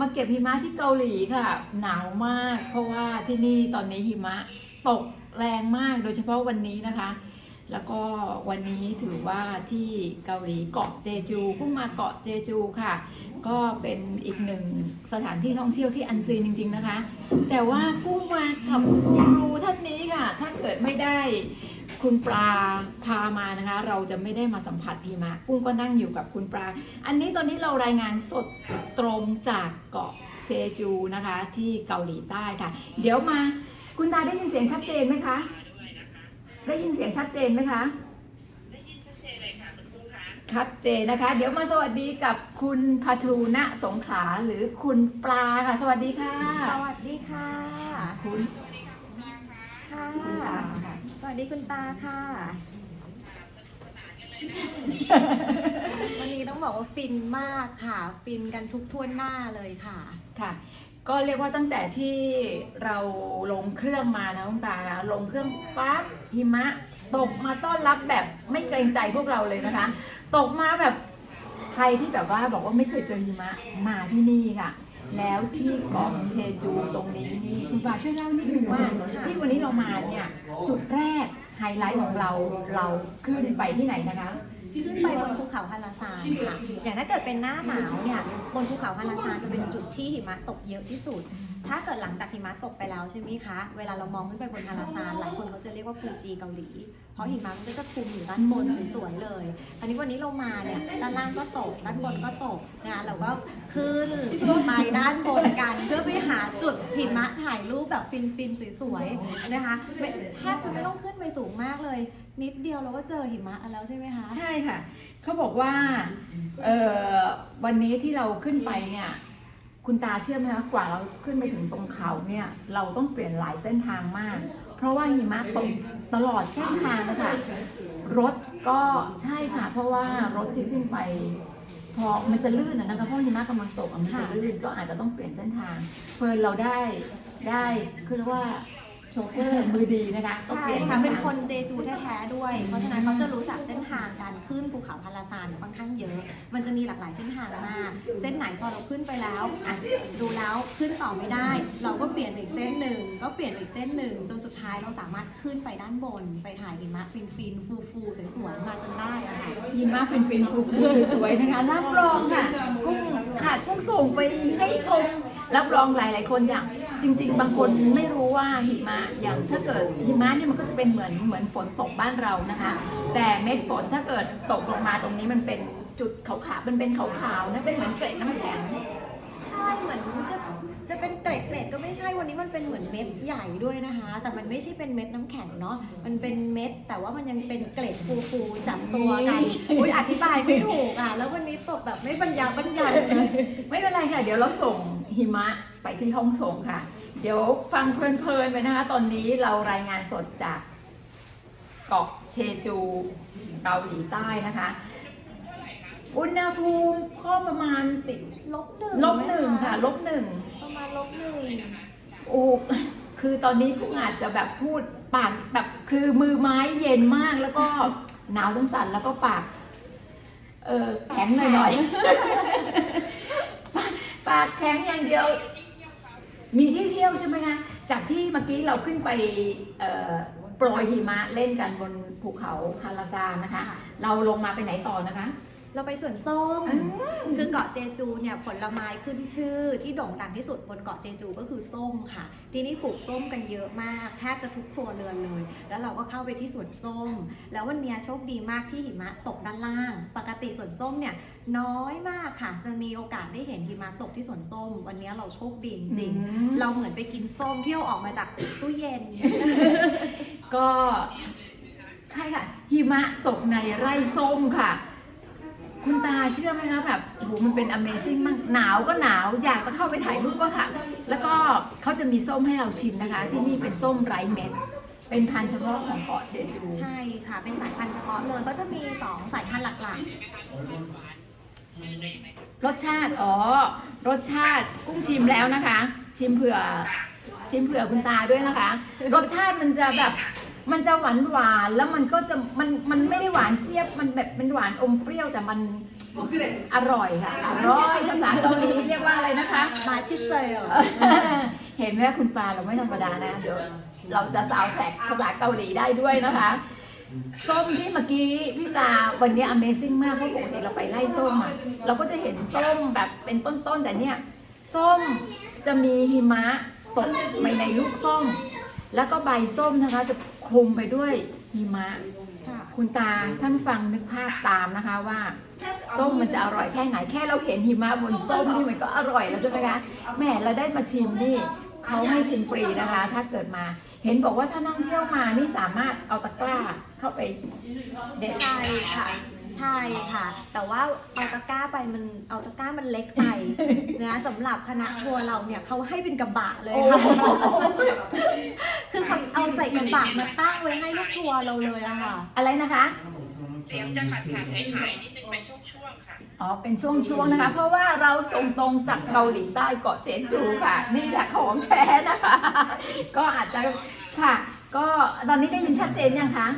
มาเก็บหิมะที่เกาหลีค่ะ หนาวมาก เพราะว่าที่นี่ตอนนี้หิมะตกแรงมากโดยเฉพาะวันนี้นะคะ แล้วก็วันนี้ถือว่าที่เกาหลีเกาะเจจูเพิ่งมาเกาะเจจูค่ะ ก็เป็นอีกหนึ่งสถานที่ท่องเที่ยวที่อันซีนจริง ๆนะคะ แต่ว่ากุ้งมากับคุณครูท่านนี้ค่ะ ถ้าเกิดไม่ได้ คุณปลาพามานะคะ เราจะไม่ได้มาสัมผัสพีมะกุ้งก็นั่งอยู่กับคุณปลา อันนี้ตอนนี้เรารายงานสดตรงจากเกาะเชจูนะคะ ที่เกาหลีใต้ค่ะ เดี๋ยวมาคุณตาได้ยินเสียงชัดเจนไหมคะ ได้ยินเสียงชัดเจนไหมคะชัดเจนนะคะ เดี๋ยวมาสวัสดีกับคุณพาทูณสงขลาหรือคุณปลาค่ะ สวัสดีค่ะ สวัสดีค่ะคุณ ค่ะ คุณปลาค่ะ สวัส ดีคุณตาค่ะวันนี้ต้องบอกว่าฟินมากค่ะ ฟินกันทุกท่วนหน้าเลยค่ะ ค่ะ ก็เรียกว่าตั้งแต่ที่เราลงเครื่องมานะคุณตาลงเครื่องปั๊บหิมะ ตกมาต้อนรับแบบไม่เกรงใจพวกเราเลยนะคะ ตกมาแบบใครที่แบบว่าบอกว่าไม่เคยเจอหิมะมาที่นี่ค่ะ แล้วที่เกาะเชจูตรงนี้นี่คุณปาช่วยเล่านิดนึงว่าที่วันนี้เรามาเนี่ยจุดแรกไฮไลท์ของเราเราขึ้นไปที่ไหนนะคะขึ้นไปบนภูเขาฮาราซานค่ะ อย่างถ้าเกิดเป็นหน้าหนาวเนี่ยบนภูเขาฮาราซานจะเป็นจุดที่หิมะตกเยอะที่สุด ถ้าเกิดหลังจากหิมะตกไปแล้วใช่ไหมคะ เวลาเรามองขึ้นไปบนฮาราซานหลายคนเขาจะเรียกว่าฟูจิเกาหลี เพราะหิมะมันก็จะคลุมอยู่ด้านบนสวยๆเลยอันนี้วันนี้เรามาเนี่ยด้านล่างก็ตกด้านบนก็ตกนะเราก็ขึ้นไปด้านบนกัน เพื่อไปหาจุดหิมะถ่ายรูปแบบฟินๆสวยๆนะคะแทบจะไม่ต้องขึ้นไปสูงมากเลย นิดเดียวเราก็เจอหิมะแล้วใช่ไหมคะ ใช่ค่ะ เขาบอกว่าเออวันนี้ที่เราขึ้นไปเนี่ย คุณตาเชื่อไหมคะกว่าเราขึ้นไปถึงตรงเขาเนี่ยเราต้องเปลี่ยนหลายเส้นทางมาก เพราะว่าหิมะตกตลอดเส้นทางนะคะรถก็ใช่ค่ะ เพราะว่ารถที่ขึ้นไปพอมันจะลื่นอะนะคะเพราะหิมะกำลังตกมันจะลื่นก็อาจจะต้องเปลี่ยนเส้นทาง เพื่อเราได้ได้คือว่า ชเฟอร์มือดีนะคะก็ใช่ปลี่ยค่ะส้เป็นทางคนเจจูแท้ๆด้วย เพราะฉะนั้นเขาจะรู้จักเส้นทางการขึ้นภูเขาพาราซานเนี่ยค่อนข้างเยอะ มันจะมีหลากหลายเส้นทางมาก เส้นไหนพอเราขึ้นไปแล้วอะดูแล้วขึ้นต่อไม่ได้ เราก็เปลี่ยนอีกเส้นหนึ่งก็เปลี่ยนอีกเส้นหนึ่งจนสุดท้ายเราสามารถขึ้นไปด้านบน ไปถ่ายหิมะฟินๆฟูๆสวยๆมาจนได้อะค่ะหิมะฟินฟินๆฟูฟูๆสวยๆนะคะรับรองค่ะกุ้งขาดกุ้งส่งไปให้ชม รับรองหลายๆคนอย่างจริง ๆ บางคนไม่รู้ว่าหิมะอย่างถ้าเกิดหิมะเนี่ยมันก็จะเป็นเหมือนเหมือนฝนตกบ้านเรานะคะ แต่เม็ดฝนถ้าเกิดตกลงมาตรงนี้มันเป็นจุดขาวๆมันเป็นขาวๆนะเป็นเหมือนเกล็ดน้ำแข็ง เหมือนจะจะเป็นเกล็ดเกล็ดก็ไม่ใช่วันนี้มันเป็นเหมือนเม็ดใหญ่ด้วยนะคะ แต่มันไม่ใช่เป็นเม็ดน้ำแข็งเนาะมันเป็นเม็ด แต่ว่ามันยังเป็นเกล็ดฟูๆจับตัวกันอุ้ยอธิบายไม่ถูกอะแล้ววันนี้ตกแบบไม่บรรยาบรรยายเลย ไม่เป็นไรค่ะ เดี๋ยวเราส่งหิมะไปที่ห้องส่งค่ะ เดี๋ยวฟังเพลินๆไปนะคะ ตอนนี้เรารายงานสดจากเกาะเชจูเกาหลีใต้นะคะ อุณหภูมิก็ประมาณติดลบหนึ่งลบหนึ่งไมค่ะ ลบหนึ่งประมาณลบหนึ่งโอ้คือตอนนี้กุ้งอาจจะแบบพูดปากแบบคือมือไม้เย็นมากแล้วก็หนาวทั้งสั่นแล้วก็ปาก เออแข็งหน่อยๆปากปากแข็งอย่างเดียว มีที่เที่ยวใช่ไหมคะจากที่เมื่อกี้เราขึ้นไปเอ่อโปรยหิมะเล่นกันบนภูเขาฮาราซานนะคะ เราลงมาไปไหนต่อนะคะ เราไปสวนส้มอืมคือเกาะเจจูเนี่ยผลไม้ขึ้นชื่อที่โด่งดังที่สุดบนเกาะเจจูก็คือส้มค่ะ ที่นี่ปลูกส้มกันเยอะมากแทบจะทุกครัวเรือนเลย แล้วเราก็เข้าไปที่สวนส้ม แล้ววันเนี้ยโชคดีมากที่หิมะตกด้านล่าง ปกติสวนส้มเนี่ยน้อยมากค่ะ จะมีโอกาสได้เห็นหิมะตกที่สวนส้ม วันเนี้ยเราโชคดีจริงๆอืมเราเหมือนไปกินส้มที่เอาออกมาจากตู้เย็น ก็ใช่ค่ะหิมะตกในไร่ส้มค่ะ คุณตาเชื่อไหมคะแบบโอ้โหมันเป็น Amazing มากหนาวก็หนาว อยากจะเข้าไปถ่ายรูปก็ค่ะแล้วก็เขาจะมีส้มให้เราชิมนะคะ ที่นี่เป็นส้มไร้เม็ด เป็นพันธุ์เฉพาะของเกาะเจจู ใช่ค่ะ เป็นสายพันธุ์เฉพาะเลยก็จะมีสองสายพันธุ์หลักรสชาติ อ๋อ รสชาติกุ้งชิมแล้วนะคะ ชิมเผื่อ ชิมเผื่อคุณตาด้วยนะคะ รสชาติมันจะแบบ มันจะหวานหวานๆแล้วมันก็จะมันมันไม่ได้หวานเจี๊ยบมันแบบเป็นหวานอมเปรี้ยวแต่มันอร่อยค่ะอร่อยภาษาเกาหลีเรียกว่าอะไรนะคะ มาชิเซลเห็นไหมคุณปลาเราไม่ธรรมดานะเดี๋ยวเราจะสาวแทร็กภาษาเกาหลีได้ด้วยนะคะส้มที่เมื่อกี้พี่ปลาวันนี้ Amazing มากเพราะปกติเราไปไล่ส้มอะเราก็จะเห็นส้มแบบเป็นต้นๆแต่เนี่ย ส้มจะมีหิมะตกไปในลูกส้ม แล้วก็ใบส้มนะคะจะคลุมไปด้วยหิมะ ค่ะ คุณตาท่านฟังนึกภาพตามนะคะว่า ส้มมันจะอร่อยแค่ไหนแค่เราเห็นหิมะบนส้มนี่มันก็อร่อยแล้วใช่ไหมคะแหม่เราได้มาชิมนี่เขาให้ชิมฟรีนะคะ ถ้าเกิดมา เห็นบอกว่าถ้านั่งเที่ยวมานี่สามารถเอาตะกร้าเข้าไปเด็ด ใช่ค่ะ ใช่ค่ะ แต่ว่าเอาตะกร้าไปมันเอาตะกร้ามันเล็กไปนะสำหรับคณะทัวร์เราเนี่ยเขาให้เป็นกระบะเลยโอ้ค่ะโหคือเขาเอาใส่กระบะมาตั้งไว้ให้ลูกทัวร์เราเลยอะค่ะ อะไรนะคะเสียงจะขาดขาดหายหายนิดนึงเป็นช่วงๆค่ะ อ๋อ เป็นช่วงๆนะคะ เพราะว่าเราส่งตรงจากเกาหลีใต้เกาะเจนจูค่ะ นี่แหละของแท้นะคะ ก็อาจจะค่ะ ก็ตอนนี้ได้ยินชัดเจนยังคะ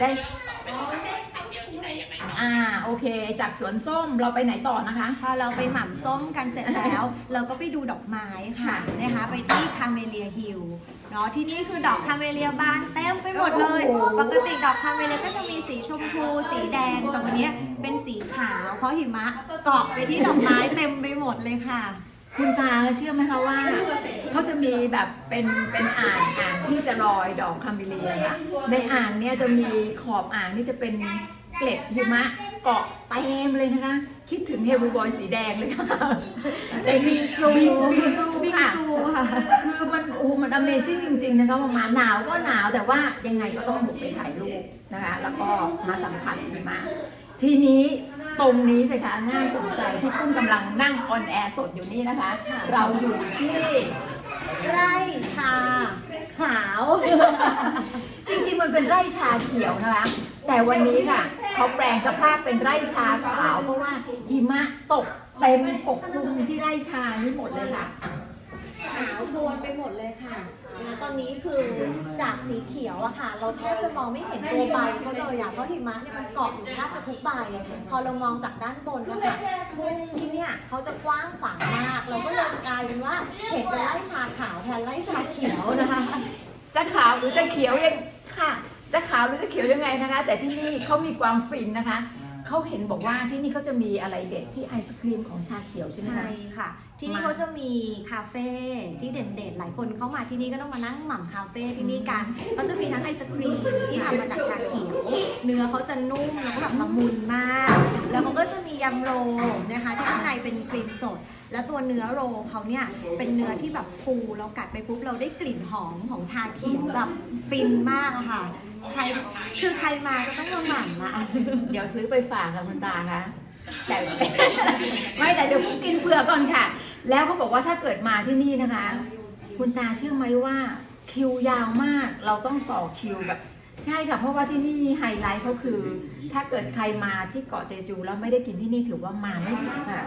ได้ อ่าโอเค จากสวนส้มเราไปไหนต่อนะคะ พอเราไปหม่ำส้มกันเสร็จแล้ว เราก็ไปดูดอกไม้ค่ะ นะคะไปที่คาเมเลียฮิลเนาะที่นี่คือดอกคาเมเลียบานเต็มไปหมดเลยโอ้โห ปกติดอกคาเมเลียก็จะมีสีชมพู สีแดงแต่วันนี้เป็นสีขาวเพราะหิมะเกาะไปที่ดอกไม้เต็มไปหมดเลยค่ะ คุณตาเชื่อไหมคะว่าเขาจะมีแบบเป็นเป็นอ่างอ่างที่จะลอยดอกคาเมเลียอะในอ่างเนี่ยจะมีขอบอ่างที่จะเป็น เกล็ดหิมะเกาะเต็มเลยนะคะ คิดถึงเฮลบอยสีแดงเลยค่ะในบิงซูบิงซูบิงค่ะซูค่ะ คือมันโอ้โหมัน Amazing จริง ๆ นะคะมามาหนาวก็หนาวแต่ว่ายังไงก็ต้องบุกไปถ่ายรูปนะคะ แล้วก็มาสัมผัสหิมะทีนี้ตรงนี้สิคะน่าสนใจที่กุ้งกำลังนั่งออนแอร์สดอยู่นี่นะคะ เราอยู่ที่ไร่ชาขาว จริงๆมันเป็นไร่ชาเขียวนะคะ แต่วันนี้ค่ะ เขาแปลงสภาพเป็นไร่ชาขาวเพราะว่าหิมะตกเต็มปกคลุมที่ไร่ชานี่หมดเลยค่ะ ขาวโพลนไปหมดเลยค่ะ แล้วตอนนี้คือจากสีเขียวอะค่ะ เราแทบจะมองไม่เห็นตัวใบเขาเลยอะเพราะหิมะเนี่ยมันเกาะอยู่แทบจะทุกใบอะพอเรามองจากด้านบนนะคะทุ่งที่เนี่ยเขาจะกว้างขวางมาก เราก็เลยกลายเป็นว่าเห็นเป็นไร่ชาขาวแทนไร่ชาเขียวนะคะ จะขาวหรือจะเขียวยังค่ะ จะขาวหรือจะเขียวยังไงนะคะ แต่ที่นี่เขามีความฟินนะคะเขาเห็นบอกว่าที่นี่เขาจะมีอะไรเด็ดที่ไอศครีมของชาเขียวใช่ไหมใช่คะค่ะ ที่นี่เขาจะมีคาเฟ่ที่เด่นๆ หลายคนเข้ามาที่นี่ก็ต้องมานั่งหม่ำคาเฟ่ที่นี่กันเขาจะมีทั้งไอศครีมที่ทำมาจากชาเขียว เนื้อเขาจะนุ่มแล้วก็แบบละมุนมาก แล้วมันก็จะมียำโรนะคะที่ข้างในเป็นครีมสด แล้วตัวเนื้อโรเขาเนี่ยเป็นเนื้อที่แบบฟูเรากัดไปปุ๊บเราได้กลิ่นหอมของชาเขียวแบบฟินมากอะค่ะ ใครคือใครมาก็ต้องมาหม่ำอะเดี๋ยวซื้อไปฝากกับคุณตาคะแต่ไม่แต่เดี๋ยวผมกินเผื่อก่อนค่ะ แล้วเขาบอกว่าถ้าเกิดมาที่นี่นะคะ คุณตาเชื่อไหมว่าคิวยาวมากเราต้องต่อคิวแบบใช่ค่ะ เพราะว่าที่นี่ไฮไลท์เขาคือ ถ้าเกิดใครมาที่เกาะเจจูแล้วไม่ได้กินที่นี่ถือว่ามาไม่ถึงค่ะ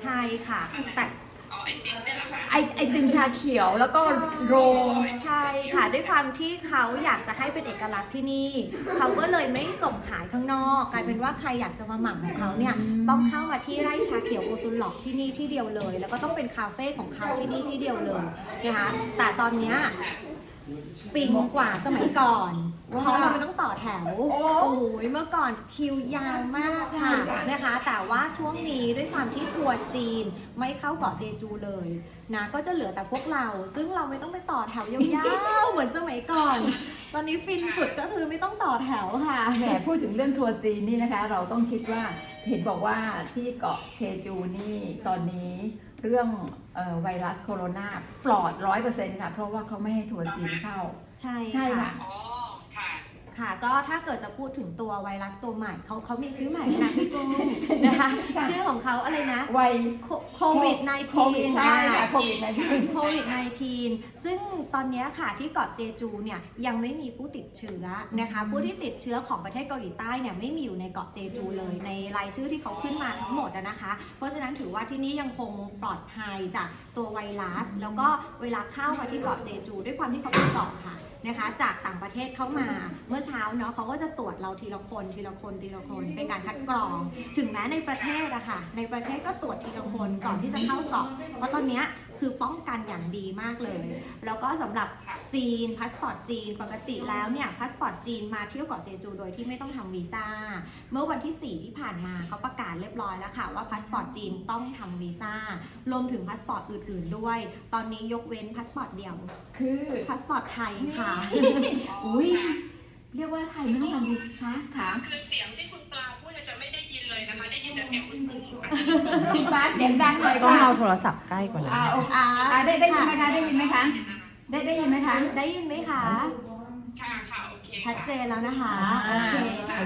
ใช่ค่ะ แต่เอา ไอติมได้เหรอคะไอไอติมชาเขียวแล้วก็โรลใช่ค่ะด้วยความที่เขาอยากจะให้เป็นเอกลักษณ์ที่นี่ เขาก็เลยไม่ส่งขายข้างนอก กลายเป็นว่าใครอยากจะมาหมักของเขาเนี่ยต้องเข้ามาที่ไร่ชาเขียวโอซุนหลอกที่นี่ที่เดียวเลย แล้วก็ต้องเป็นคาเฟ่ของเขาที่นี่ที่เดียวเลยนะคะแต่ตอนเนี้ยฟินกว่าสมัยก่อน เพราะเราไม่ต้องต่อแถว โอ้โหเมื่อก่อนคิวยาวมากค่ะนะคะ แต่ว่าช่วงนี้ด้วยความที่ทัวร์จีนไม่เข้าเกาะเจจูเลยนะก็จะเหลือแต่พวกเรา ซึ่งเราไม่ต้องไปต่อแถวยาวๆเหมือนสมัยก่อน ตอนนี้ฟินสุดก็คือไม่ต้องต่อแถวค่ะแหมพูดถึงเรื่องทัวร์จีนนี่นะคะ เราต้องคิดว่าเห็นบอกว่าที่เกาะเชจูนี่ตอนนี้เรื่องเอ่อไวรัสโคโรนาปลอดร้อยเปอร์เซ็นต์ค่ะ เพราะว่าเขาไม่ให้ทัวร์จีนเข้า ใช่ใช่ค่ะอ๋อ ค่ะค่ะ ก็ถ้าเกิดจะพูดถึงตัวไวรัสตัวใหม่เขาเขามีชื่อใหม่ด้วยนะพี่กุ้งนะคะค่ะชื่อของเขาอะไรนะไวโควิดโควิด -19 ใช่ค่ะโควิดโควิด -19 ซึ่งตอนเนี้ยค่ะที่เกาะเจจูเนี่ยยังไม่มีผู้ติดเชื้อนะคะ ผู้ที่ติดเชื้อของประเทศเกาหลีใต้เนี่ยไม่มีอยู่ในเกาะเจจูเลยในรายชื่อที่เขาขึ้นมาทั้งหมดอะนะคะ เพราะฉะนั้นถือว่าที่นี่ยังคงปลอดภัยจากตัวไวรัส แล้วก็เวลาเข้ามาที่เกาะเจจู ด้วยความที่เขาเป็นเกาะค่ะ นะคะ จากต่างประเทศเข้ามาเมื่อเช้าเนาะเขาก็จะตรวจเราทีละคนทีละคนทีละคนเป็นการคัดกรอง ถึงแม้ในประเทศอะค่ะในประเทศก็ตรวจทีละคนก่อนที่จะเข้าเกาะเพราะตอนเนี้ย คือป้องกันอย่างดีมากเลย แล้วก็สำหรับจีนพาสปอร์ตจีน ปกติแล้วเนี่ยพาสปอร์ตจีนมาเที่ยวเกาะเจจูโดยที่ไม่ต้องทำวีซ่า เมื่อวันที่ 4 ที่ผ่านมาเขาประกาศเรียบร้อยแล้วค่ะว่าพาสปอร์ตจีนต้องทำวีซ่ารวมถึงพาสปอร์ตอื่นๆด้วย ตอนนี้ยกเว้นพาสปอร์ตเดียว คือพาสปอร์ตไทยค่ะ อุ้ยเรียกว่าไทยไม่ต้องทำวีซ่าค่ะคือเสียงที่คุณ แต่เสียงคุณปู่ค่ะคุณฟ้าเสียงดังหน่อยต้องค่ะเอาโทรศัพท์ใกล้กว่านั้อ่านโอเคอ่าอ่าได้ได้ยินไหมคะได้ยินไหมคะได้ได้ยินไหมคะ ได้ยินไหมคะ ค่ะค่ะโอเคชัดเจนแล้วนะคะอ่าโอเค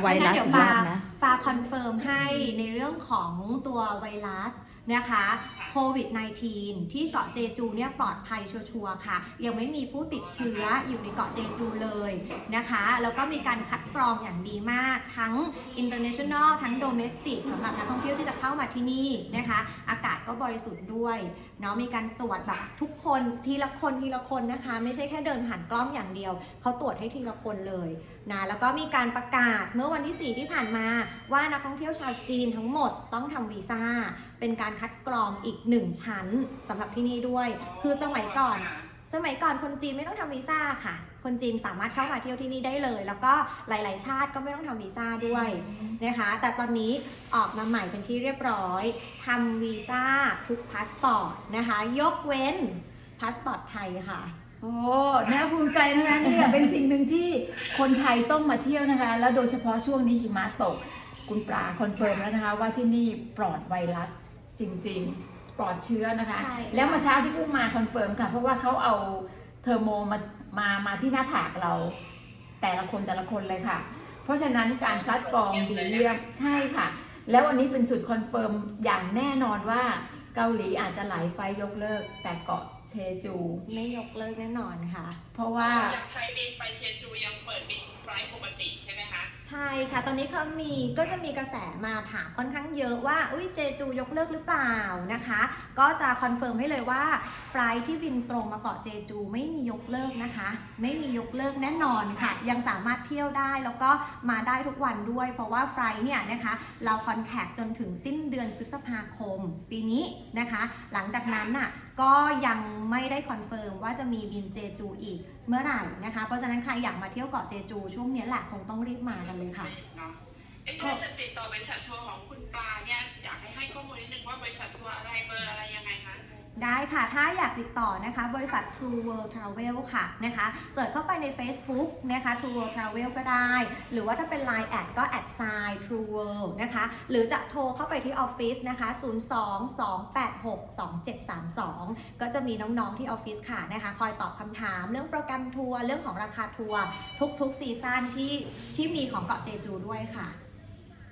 ไวรัสงั้นเดี๋ยวเยปาอะนะ ปาคอนเฟิร์มให้ในเรื่องของตัวไวรัส นะคะโควิด -19 ที่เกาะเจจูเนี่ยปลอดภัยชัวร์ค่ะ ยังไม่มีผู้ติดเชื้ออยู่ในเกาะเจจูเลยนะคะ แล้วก็มีการคัดกรองอย่างดีมากทั้ง international ทั้ง domestic สำหรับนักท่องเที่ยวที่จะเข้ามาที่นี่นะคะ อากาศก็บริสุทธิ์ด้วยเนาะมีการตรวจแบบทุกคนทีละคนทีละคนนะคะ ไม่ใช่แค่เดินผ่านกล้องอย่างเดียว เขาตรวจให้ทีละคนเลยนะแล้วก็มีการประกาศเมื่อวันที่ 4 ที่ผ่านมาว่านักท่องเที่ยวชาวจีนทั้งหมดต้องทำวีซ่าเป็นการคัดกรองอีก1ชั้นสำหรับที่นี่ด้วย คือสมัยก่อน สมัยก่อนคนจีนไม่ต้องทำวีซ่าค่ะ คนจีนสามารถเข้ามาเที่ยวที่นี่ได้เลย แล้วก็หลาย ๆ ชาติก็ไม่ต้องทำวีซ่าด้วยนะคะ แต่ตอนนี้ออกมาใหม่เป็นที่เรียบร้อยทำวีซ่าทุกพาสปอร์ตนะคะ ยกเว้นพาสปอร์ตไทยค่ะโอ้ น่าภูมิใจนะคะเนี่ยเป็นสิ่งหนึ่งที่คนไทยต้องมาเที่ยวนะคะ แล้วโดยเฉพาะช่วงนี้หิมะตก คุณปลาคอนเฟิร์มแล้วนะคะว่าที่นี่ปลอดไวรัส จริง ๆ ปลอดเชื้อนะคะ ใช่ค่ะ แล้วเมื่อเช้าที่เพิ่งมาคอนเฟิร์มค่ะ เพราะว่าเขาเอาเทอร์โมมามามาที่หน้าผากเรา แต่ละคนแต่ละคนเลยค่ะ เพราะฉะนั้นการคัดกรองดีเยี่ยมใช่ค่ะ แล้ววันนี้เป็นจุดคอนเฟิร์มอย่างแน่นอนว่าเกาหลีอาจจะหลายไฟล์ยกเลิก แต่เกาะ เชจู ไม่ยกเลิกแน่นอนค่ะ เพราะว่า จากไทยบินไปเชจูยังเปิดบินไฟล์ปกติใช่ไหมคะ ใช่ค่ะ ตอนนี้เขามีก็จะมีกระแสมาถามค่อนข้างเยอะว่า อุ้ยเจจูยกเลิกหรือเปล่านะคะ ก็จะคอนเฟิร์มให้เลยว่าไฟลท์ที่บินตรงมาเกาะเจจูไม่มียกเลิกนะคะ ไม่มียกเลิกแน่นอนค่ะ ยังสามารถเที่ยวได้แล้วก็มาได้ทุกวันด้วย เพราะว่าไฟลท์เนี่ยนะคะ เราคอนแทคจนถึงสิ้นเดือนพฤษภาคม ปีนี้นะคะ หลังจากนั้นน่ะก็ยังไม่ได้คอนเฟิร์มว่าจะมีบินเจจูอีกเมื่อไหร่นะคะ เพราะฉะนั้นใครอยากมาเที่ยวเกาะเจจู ช่วงนี้แหละคงต้องรีบมากันเลยค่ะเนาะเอ๊ะถ้าจะติดต่อบริษัททัวร์ของคุณปลาเนี่ยอยากให้ให้ข้อมูลนิดนึงว่าบริษัททัวร์อะไรเบอร์อะไรยังไงคะ ได้ค่ะ ถ้าอยากติดต่อนะคะ บริษัท True World Travel ค่ะนะคะเสิร์ชเข้าไปใน Facebook นะคะ True World Travel ก็ได้ หรือว่าถ้าเป็น Line แอดก็แอดไซน์ True World นะคะ หรือจะโทรเข้าไปที่ออฟฟิศนะคะ 02-286-2732 ก็จะมีน้องๆที่ออฟฟิศค่ะนะคะ คอยตอบคำถามเรื่องโปรแกรมทัวร์เรื่องของราคาทัวร์ทุกๆซีซั่นที่ที่มีของเกาะเจจูด้วยค่ะ